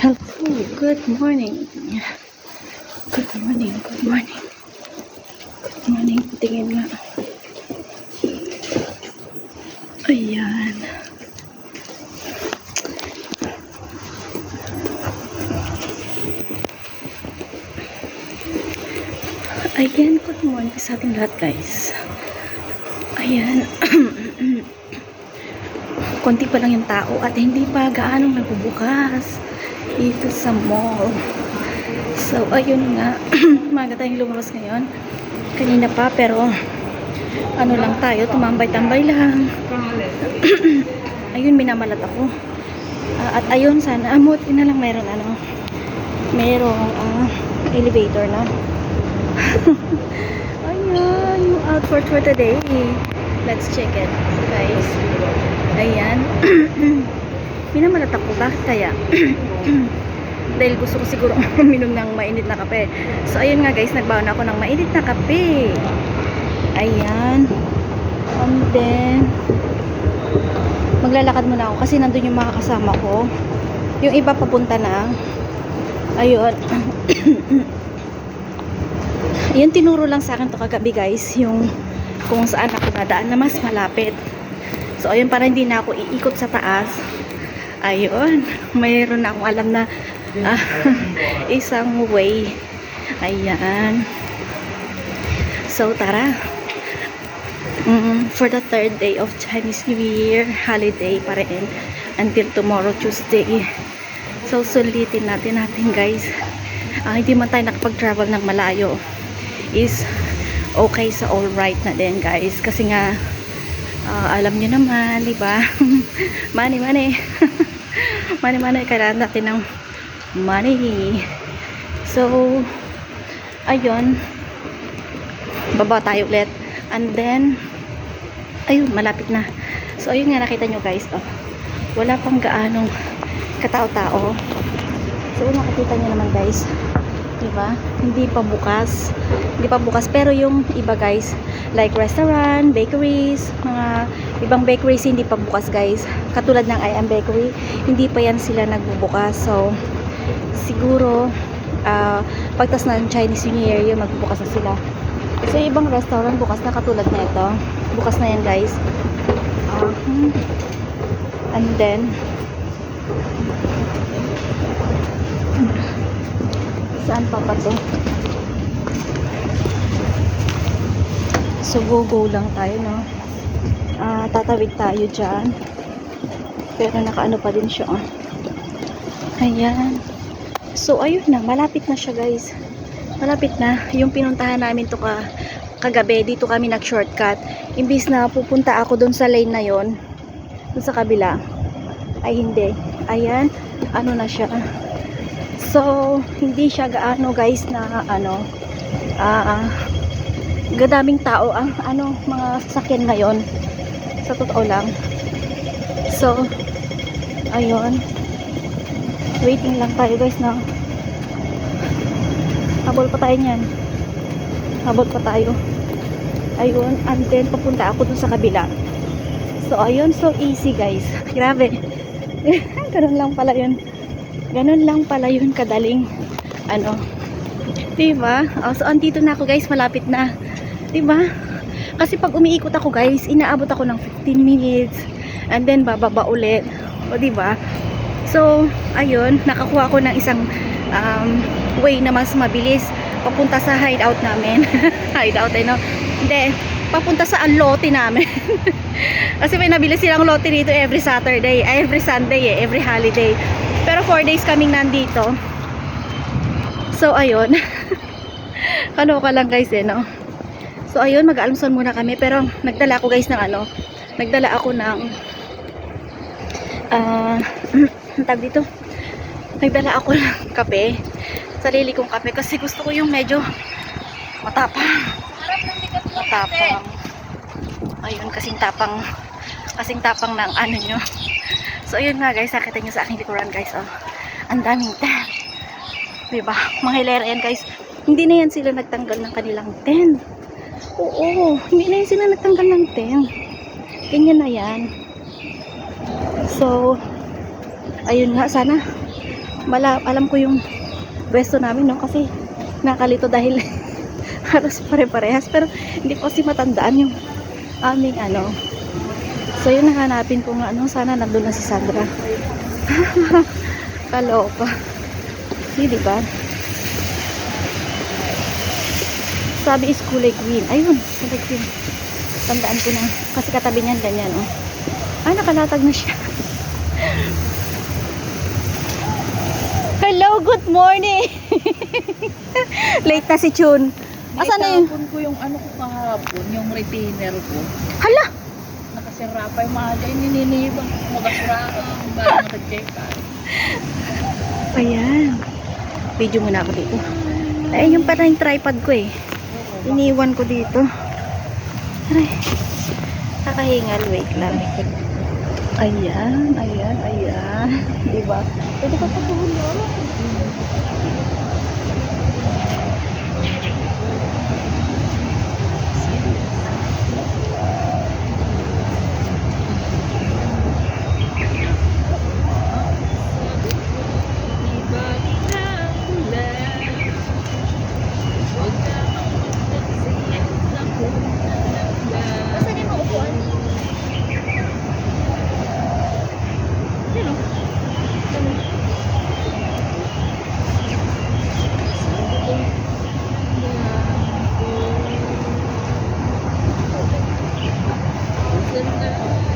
Hello, good morning. Good morning, good morning. Good morning, tingin nga. Ayan. Ayan, good morning sa ating lahat guys. Ayan. Konti pa lang yung tao at hindi pa gaano nagbubukas dito sa mall. So, ayun nga. Maga tayong lumabas ngayon. Kanina pa, pero ano lang tayo, tumambay-tambay lang. ayun, minamalat ako. Ah, at ayun, sana, amot na lang meron ano, merong ah, elevator na. Ayan, yung outfit for today. Let's check it, guys. Ayan. Minamalat ako. Bakit kaya? Dahil gusto ko siguro uminom ng mainit na kape. So, ayun nga guys, nagbaon ako ng mainit na kape. Ayan. And then, maglalakad muna ako kasi nandun yung mga kasama ko. Yung iba papunta na. Ayun. Ayun, tinuro lang sa akin to kagabi guys, yung kung saan ako nadaan na mas malapit. So, ayun, para hindi na ako iikot sa taas. Ayun, mayroon na akong alam na ah, isang way. Ayan. So, tara. Mm, for the third day of Chinese New Year holiday pa rin until tomorrow Tuesday. So, sulitin natin natin guys. Ah, hindi man tayo nakapag-travel ng malayo is okay sa all right na din guys kasi nga ah, alam niyo naman di ba? Money money. Money money kailangan natin ng money. So ayun. Baba tayo ulit. And then ayun malapit na. So ayun nga nakita nyo guys oh, wala pang gaanong katao-tao. So nakikita nyo naman guys diba? Hindi pa bukas. Hindi pa bukas. Pero yung iba guys like restaurant, bakeries mga ibang bakeries hindi pa bukas guys. Katulad ng I Am Bakery hindi pa yan sila nagbubukas. So siguro uh, pagtas ng Chinese New Year yun magbubukas na sila. So ibang restaurant bukas na katulad na ito. Bukas na yan guys. Uh, and then saan pa pa to? So go go lang tayo no? Ah, tatawid tayo dyan. Pero nakaano pa din siya oh. ayan. So ayun na. Malapit na siya guys. Malapit na. Yung pinuntahan namin to ka kagabi. Dito kami nag shortcut imbis na pupunta ako doon sa lane na yon doon sa kabila. Ay hindi. Ayan. Ano na siya so hindi siya gaano guys na ano ah gadaming tao ang ano mga sasakyan ngayon. Sa totoo lang. So ayun. Waiting lang tayo guys na habol pa tayo niyan. Habol pa tayo. Ayun and then papunta ako dun sa kabila. So ayun so easy guys. Grabe. Ganun lang pala yun ganun lang pala yun kadaling ano. Diba? Oh, so andito na ako guys. Malapit na. Diba? Kasi pag umiikot ako guys inaabot ako ng 15 minutes. And then bababa ulit. O diba? So ayun. Nakakuha ko ng isang um, way na mas mabilis. Papunta sa hideout namin. Hideout eh no? Hindi. Papunta sa lote namin. Kasi may nabili silang lote dito every Saturday ay, every Sunday eh every holiday pero 4 days kaming nandito so ayun kaloka lang guys eh no So ayun, mag-almusal muna kami pero nagdala ako guys ng ano, nagdala ako ng ah, uh, tag dito. Nagdala ako ng kape. Sarili kong kape kasi gusto ko yung medyo matapang. Matapang. Ayun, kasing tapang kasing tapang ng ano nyo. So ayun nga guys, nakita nyo sa aking likuran guys, oh. Ang daming tent. Diba? Mga hilera yan guys. Hindi na yan sila nagtanggal ng kanilang tent. Oo, hindi na yun sila nagtanggal ng tent. Ganyan na yan. So, ayun nga, sana mala, alam ko yung pwesto namin, no? Kasi nakalito dahil halos pare-parehas. Pero hindi ko kasi matandaan yung aming ano. So yun, nahanapin ko nga, ano, sana nandun na si Sandra. Kaloka. See, di ba? Sabi is kulay green. Ayun, kulay green. Tandaan ko na. Kasi katabi niyan ganyan, oh. Ah, nakalatag na siya. Hello, good morning! Late na si Chun. Asan na yun? Naitapon ko yung ano ko kahapon, yung retainer ko. Hala! Nakasira pa yung mga dyan, nininibang magasura ang balang naka-check Ayan. Video muna ako dito. Ay, yung parang yung tripod ko eh. Iniwan ko dito. Aray. Kakahingal. Wait lang. Ayan, ayan, ayan. Diba? Pwede ko pa Nasaan yung upuan? Sino?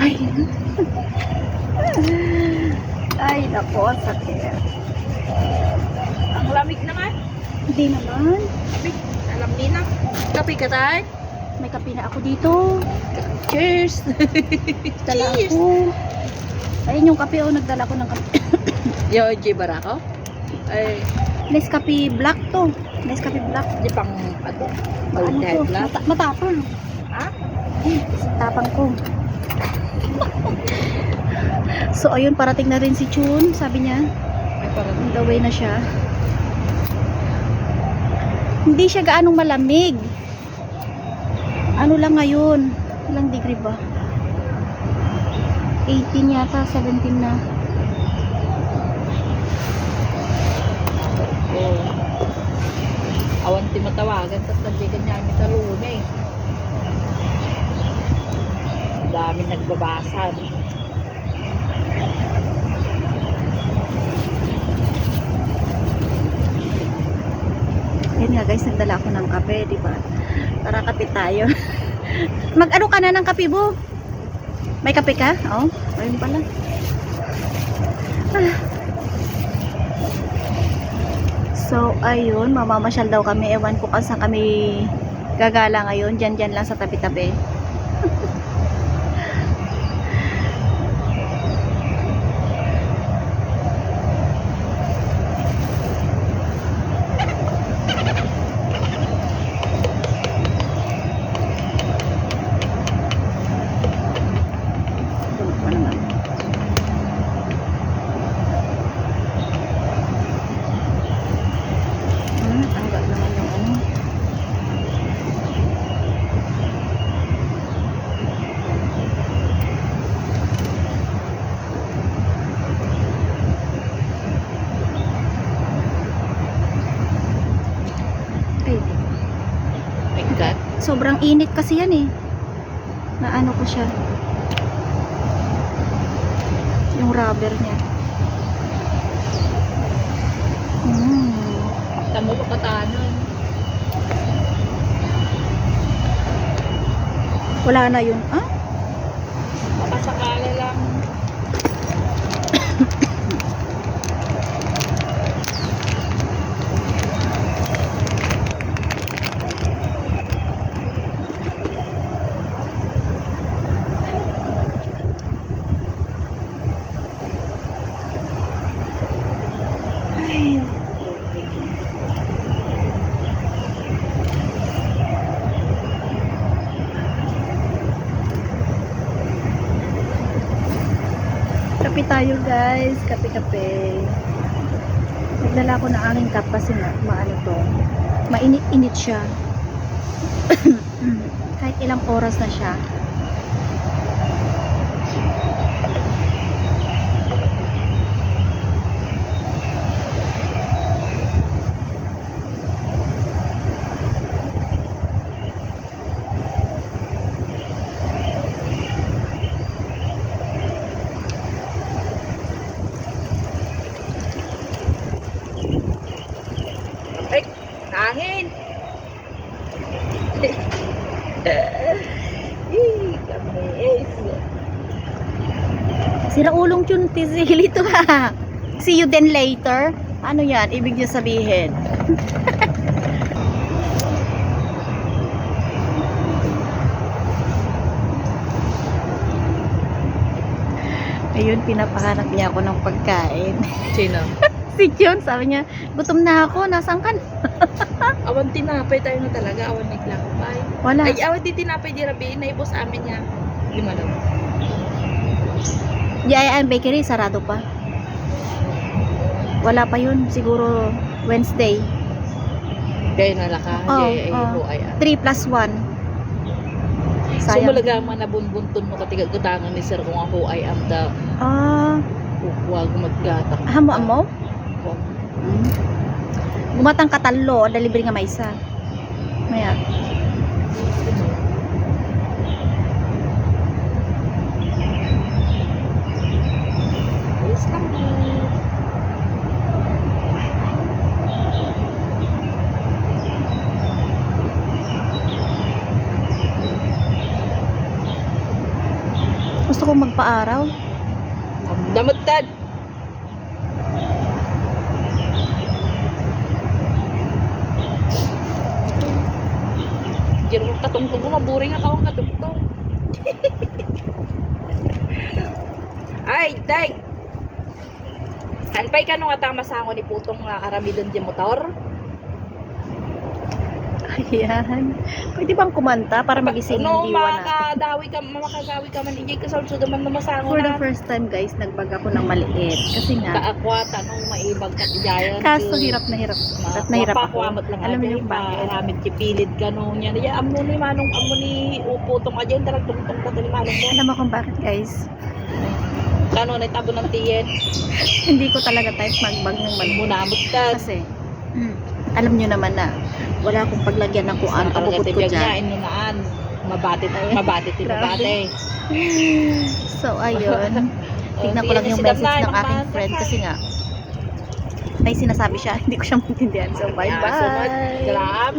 Ay. Ay, nako, sakit. Ang lamig naman. Hindi naman. Alam nina. Kape ka tayo? May kape na ako dito. Cheers! Dala Cheers! ako. Ayun yung kape, oh, nagdala ko ng kape. Yung J Barako? Ay, Nescafe Black to. Nescafe Black. di pang ano? Ano to? Mata- matapang. Ha? Tapang ko. so, ayun, parating na rin si Chun. Sabi niya, on the way na siya. Hindi siya gaanong malamig. Ano lang ngayon? Ilang degree ba? 18 yata, 17 na. Oh. Awan ti matawagan at nandiyan niya kami sa luna eh. Ang dami nagbabasa. Yan nga guys, nagdala ako ng kape, di ba? Tara kape tayo. Mag-ano ka na ng kape mo? May kape ka? Oh, ayun pala. Ah. So, ayun, mamamasyal daw kami. Ewan ko kung saan kami gagala ngayon. Diyan-diyan lang sa tabi-tabi. Tulog pa naman. Hmm, tanggal naman yung ano. Ay, My God. Sobrang init kasi yan eh. Na ano ko siya. Yung rubber niya. Hmm. Tamo pa katanon. Wala na yun. Ah? Kape tayo guys, kape-kape. Nagdala ko na aking cup kasi na, maano to. Mainit-init siya. Kahit ilang oras na siya. Sira ulong yun, tisigil ito ha. See you then later. Ano yan? Ibig niya sabihin. Ayun, pinapahanap niya ako ng pagkain. Sino? si John, sabi niya, gutom na ako, nasaan ka na? Awan tinapay tayo na talaga, awan naglakbay. Wala. Ay, awan di tinapay di rabi, naibos amin niya. Lima lang. Yayaan Bakery, sarado pa. Wala pa yun, siguro Wednesday. Kaya nalaka, Oo, di ay oo. ho ay. ah. 3 plus 1. So Sayang. malaga man nabunbunton mo katiga gutangan ni sir kung ako ay am da Ah, huwag maggatak. hamo amo? Huwag. Mm. Gumatang katalo, delivery nga may isa. Maya. Gusto kong magpa-araw. Damot tad. Diyan mo katungtong ko, maburing ako ang katungtong. Ay, day! Hanpay ka nung atama sa ako ni putong nga karamidon di motor? Ayan. Pwede bang kumanta para magising no, yung diwa natin? makakadawi ka, makakagawi ka man, ijay ka sa ulso naman namasango For the na. first time guys, nagbag ako ng maliit. Kasi nga, Kaakwata nung maibag ka tijayan. kaso hirap na hirap. Hirap na hirap ako. Lang Alam mo aja, yung bakit? Maramit kipilid ka nung yan. Ya, amo ni manong amo ni upo tong aja, darag tungtong ka tali manong mo. Alam mo kung bakit guys? Kano na tabo ng tiyen. Hindi ko talaga type magbag ng maliit. Munamot ka. Kasi, mm, alam nyo naman na, wala akong paglagyan ng kung ano kabukot ko niya, dyan. inunaan. Mabatit, Ay, mabatit, grabe. mabate. So, ayun. Tignan ko lang yung message ng aking friend kasi nga, may sinasabi siya, hindi ko siya maintindihan. So, bye-bye. Grab.